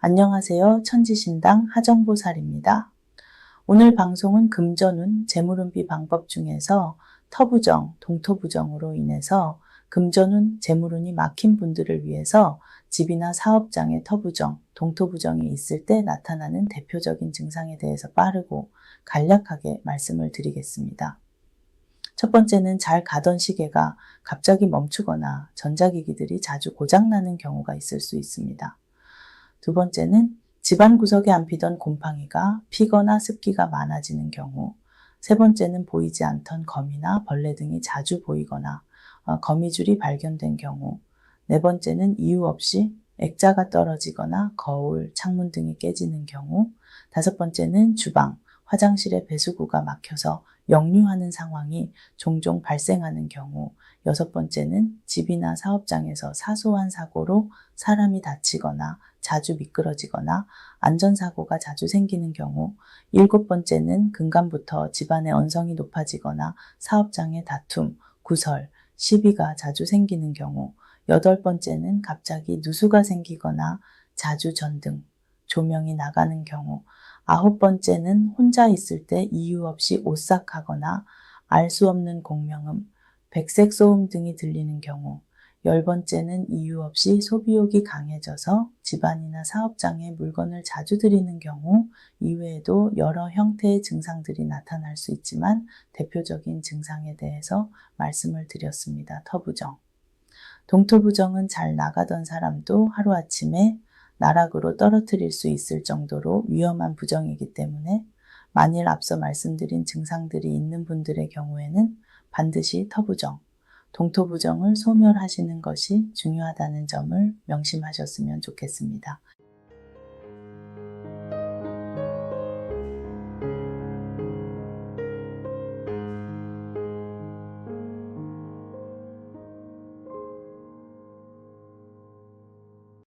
안녕하세요. 천지신당 하정보살입니다. 오늘 방송은 금전운 재물운비 방법 중에서 터부정, 동토부정으로 인해서 금전운, 재물운이 막힌 분들을 위해서 집이나 사업장에 터부정, 동토부정이 있을 때 나타나는 대표적인 증상에 대해서 빠르고 간략하게 말씀을 드리겠습니다. 첫 번째는 잘 가던 시계가 갑자기 멈추거나 전자기기들이 자주 고장나는 경우가 있을 수 있습니다. 두 번째는 집안 구석에 안 피던 곰팡이가 피거나 습기가 많아지는 경우. 세 번째는 보이지 않던 거미나 벌레 등이 자주 보이거나 어, 거미줄이 발견된 경우. 네 번째는 이유 없이 액자가 떨어지거나 거울, 창문 등이 깨지는 경우. 다섯 번째는 주방, 화장실의 배수구가 막혀서 역류하는 상황이 종종 발생하는 경우, 여섯 번째는 집이나 사업장에서 사소한 사고로 사람이 다치거나 자주 미끄러지거나 안전사고가 자주 생기는 경우, 일곱 번째는 근간부터 집안의 언성이 높아지거나 사업장의 다툼, 구설, 시비가 자주 생기는 경우, 여덟 번째는 갑자기 누수가 생기거나 자주 전등, 조명이 나가는 경우, 아홉 번째는 혼자 있을 때 이유 없이 오싹하거나 알 수 없는 공명음, 백색 소음 등이 들리는 경우, 열 번째는 이유 없이 소비욕이 강해져서 집안이나 사업장에 물건을 자주 들이는 경우, 이외에도 여러 형태의 증상들이 나타날 수 있지만 대표적인 증상에 대해서 말씀을 드렸습니다. 터부정. 동토부정은 잘 나가던 사람도 하루아침에 나락으로 떨어뜨릴 수 있을 정도로 위험한 부정이기 때문에 만일 앞서 말씀드린 증상들이 있는 분들의 경우에는 반드시 터부정, 동토부정을 소멸하시는 것이 중요하다는 점을 명심하셨으면 좋겠습니다.